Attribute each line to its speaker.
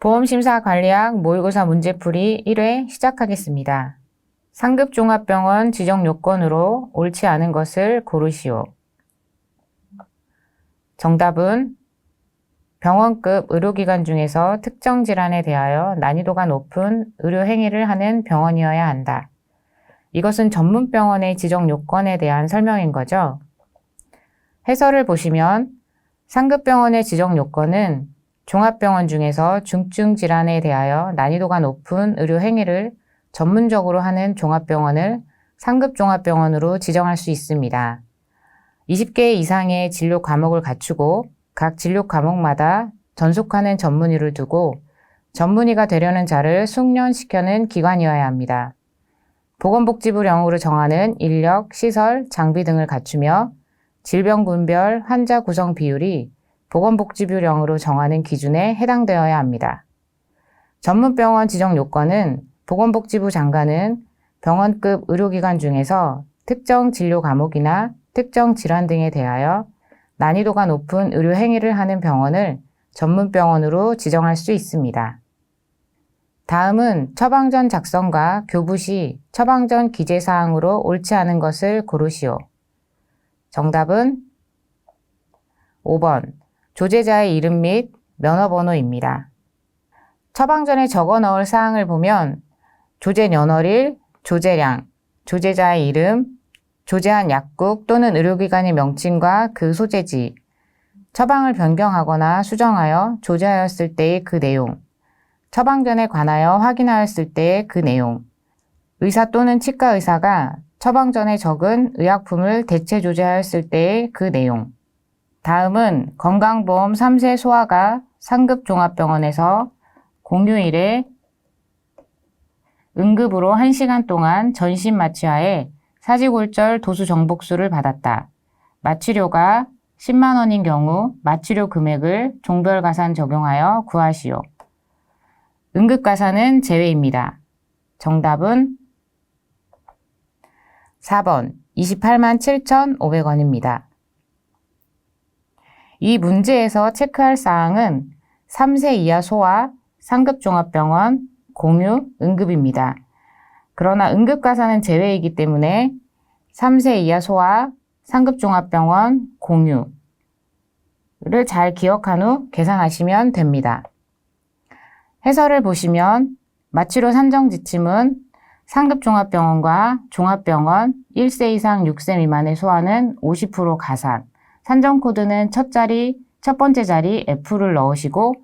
Speaker 1: 보험심사 관리학 모의고사 문제풀이 1회 시작하겠습니다. 상급 종합병원 지정 요건으로 옳지 않은 것을 고르시오. 정답은 병원급 의료기관 중에서 특정 질환에 대하여 난이도가 높은 의료 행위를 하는 병원이어야 한다. 이것은 전문병원의 지정 요건에 대한 설명인 거죠. 해설을 보시면 상급병원의 지정 요건은 종합병원 중에서 중증 질환에 대하여 난이도가 높은 의료 행위를 전문적으로 하는 종합병원을 상급 종합병원으로 지정할 수 있습니다. 20개 이상의 진료 과목을 갖추고 각 진료 과목마다 전속하는 전문의를 두고 전문의가 되려는 자를 숙련시켜는 기관이어야 합니다. 보건복지부 령으로 정하는 인력, 시설, 장비 등을 갖추며 질병 분별 환자 구성 비율이 보건복지부령으로 정하는 기준에 해당되어야 합니다. 전문병원 지정 요건은 보건복지부 장관은 병원급 의료기관 중에서 특정 진료 과목이나 특정 질환 등에 대하여 난이도가 높은 의료 행위를 하는 병원을 전문병원으로 지정할 수 있습니다. 다음은 처방전 작성과 교부 시 처방전 기재 사항으로 옳지 않은 것을 고르시오. 정답은 5번 조제자의 이름 및 면허번호입니다. 처방전에 적어 넣을 사항을 보면 조제 연월일, 조제량, 조제자의 이름, 조제한 약국 또는 의료기관의 명칭과 그 소재지, 처방을 변경하거나 수정하여 조제하였을 때의 그 내용, 처방전에 관하여 확인하였을 때의 그 내용, 의사 또는 치과 의사가 처방전에 적은 의약품을 대체 조제하였을 때의 그 내용. 다음은 건강보험 3세 소아가 상급 종합병원에서 공휴일에 응급으로 1시간 동안 전신 마취하에 사지골절 도수 정복수를 받았다. 마취료가 10만 원인 경우 마취료 금액을 종별 가산 적용하여 구하시오. 응급 가산은 제외입니다. 정답은 4번 28만 7,500원입니다. 이 문제에서 체크할 사항은 3세 이하 소아 상급종합병원 공유 응급입니다. 그러나 응급가사는 제외이기 때문에 3세 이하 소아 상급종합병원 공유를 잘 기억한 후 계산하시면 됩니다. 해설을 보시면 마취료 산정 지침은 상급종합병원과 종합병원 1세 이상 6세 미만의 소아는 50% 가산, 산정 코드는 첫 자리, 첫 번째 자리 F를 넣으시고